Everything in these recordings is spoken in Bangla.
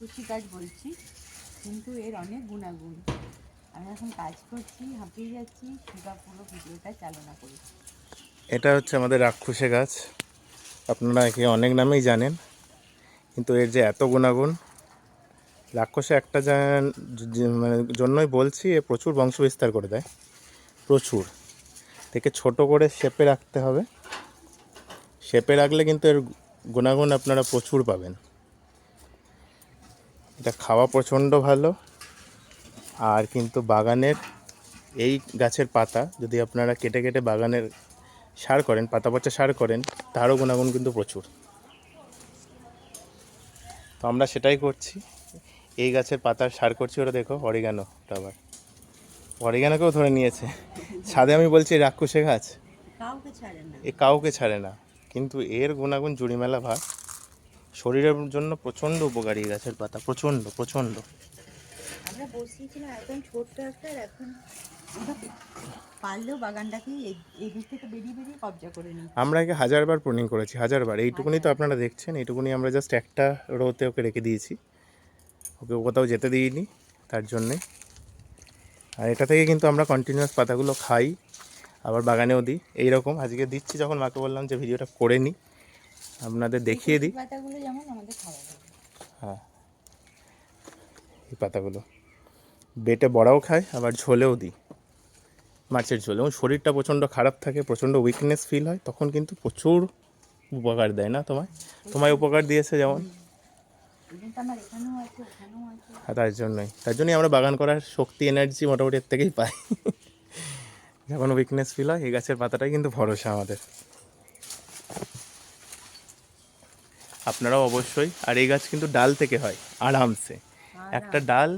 কচি কাজ বলছি, কিন্তু এর অনেক গুণাগুণ। আমি এখন কাজ করছি, হাঁপিয়ে যাচ্ছি, সেটা পুরো ভিডিওটা চালনা করি। এটা হচ্ছে আমাদের রাক্ষসে গাছ। আপনারা একে অনেক নামেই জানেন, কিন্তু এর যে এত গুণাগুণ, রাক্ষসে একটা মানে জন্যই বলছি, এ প্রচুর বংশ বিস্তার করে দেয়। প্রচুর। থেকে ছোট করে শেপে রাখতে হবে। শেপে রাখলে কিন্তু এর গুণাগুণ আপনারা প্রচুর পাবেন। এটা খাওয়া প্রচণ্ড ভালো। আর কিন্তু বাগানের এই গাছের পাতা যদি আপনারা কেটে কেটে বাগানের সার করেন পাতা পচা সার করেন তারও গুণাগুণ কিন্তু প্রচুর। তো আমরা সেটাই করছি। এই গাছের পাতার সার করছি ওটা দেখো অরিগানো ওটা আবার। অরিগানোকেও ধরে নিয়েছে। সাদে আমি বলছি রাক্ষসে গাছ। এ কাউকে ছাড়ে না। কিন্তু এর গুণাগুণ জুড়িমেলা ভাগ শরীরের জন্য প্রচণ্ড উপকারী গাছের পাতা প্রচণ্ড প্রচণ্ড। আমরা বসিয়েছিলাম একদম ছোট্ট একটা এখন পারলেও বাগানটাকে এই- এই দিক থেকে বেরিয়ে বেরিয়ে কবজা করে নিই আমরা একে হাজারবার প্রুনিং করেছি হাজারবার। এইটুকুনি তো আপনারা দেখছেন এইটুকুনি আমরা জাস্ট একটা রোতে ওকে রেখে দিয়েছি। ওকে কোথাও যেতে দিইনি তার জন্যে। আর এটা থেকে কিন্তু আমরা কন্টিনিউয়াস পাতাগুলো খাই আবার বাগানেও দিই। এইরকম আজকে দিচ্ছি যখন মাকে বললাম যে ভিডিওটা করে নিই আপনাদের দেখিয়ে দিই। পাতাগুলো যেমন আমাদের খাওয়া হ্যাঁ। এই পাতাগুলো। বেটে বড়াও খায় আবার ঝোলেও দিই। মাছের ঝোল। এবং শরীরটা প্রচণ্ড খারাপ থাকে প্রচণ্ড উইকনেস ফিল হয় তখন কিন্তু প্রচুর উপকার দেয় না তোমায়? তোমায় উপকার দিয়েছে যেমন। আর তার জন্যই। তার জন্যই আমরা বাগান করার শক্তি এনার্জি মোটামুটি এর থেকেই পাই। যখন উইকনেস ফিল হয় এই গাছের পাতাটাই কিন্তু ভরসা আমাদের। আপনারাও অবশ্যই। আর এই গাছ কিন্তু ডাল থেকে হয় আরামসে। একটা ডাল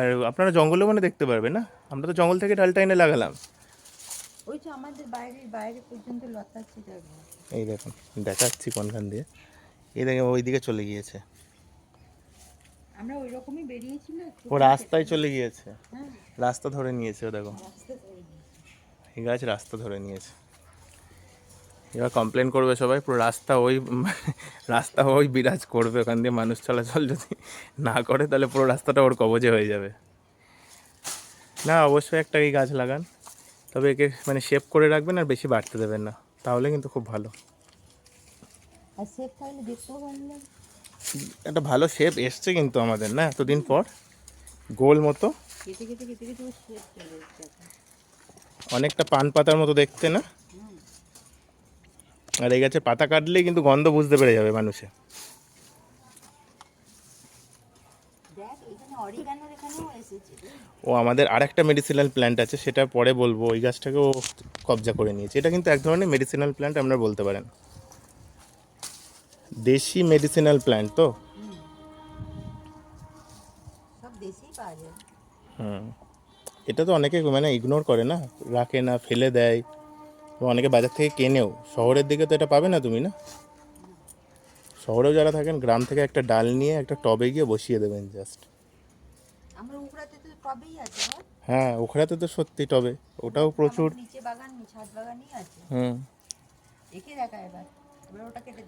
আর আপনারা জঙ্গলে মানে দেখতে পারবেন না? আমরা তো জঙ্গল থেকে ডালটা এনে লাগালাম। ওই তো আমাদের বাইরে বাইরে পর্যন্ত দেখো। এই দেখুন দেখাচ্ছি কোনখান দিয়ে। এই দেখে ওই দিকে চলে গিয়েছে। আমরা ওই রকমই ও রাস্তায় চলে গিয়েছে। হ্যাঁ। রাস্তা ধরে নিয়েছে ও দেখো। এই গাছ রাস্তা ধরে নিয়েছে। এবার কমপ্লেন করবে সবাই পুরো রাস্তা ওই রাস্তা ওই বিরাজ করবে ওখান দিয়ে মানুষ চলাচল যদি না করে তাহলে পুরো রাস্তাটা ওর কবজে হয়ে যাবে না অবশ্যই একটা এই গাছ লাগান তবে একে মানে শেপ করে রাখবেন আর বেশি বাড়তে দেবেন না তাহলে কিন্তু খুব ভালো একটা ভালো শেপ এসছে কিন্তু আমাদের না এতদিন পর গোল মতো অনেকটা পান পাতার মতো দেখতে না। আর এই গাছের পাতা কাটলেই কিন্তু গন্ধ বুঝতে পেরে যাবে মানুষে। ও আমাদের আরেকটা মেডিসিনাল প্ল্যান্ট আছে সেটা পরে বলব। ওই গাছটাকেও কবজা করে নিয়েছে। এটা কিন্তু এক ধরনের মেডিসিনাল প্ল্যান্ট আপনারা বলতে পারেন। দেশি মেডিসিনাল প্ল্যান্ট তো? হুম। এটা তো অনেকে মানে ইগনোর করে না। রাখে না ফেলে দেয়। অনেকে বাজার থেকে কেনেও শহরের দিকে তো এটা পাবে না তুমি না? শহরেও যারা থাকেন গ্রাম থেকে একটা ডাল নিয়ে একটা টবে গিয়ে বসিয়ে দেবেন জাস্ট। হ্যাঁ ওখানে তো সত্যি টবে। ওটাও প্রচুর। হুম। এবার ওটা কেটে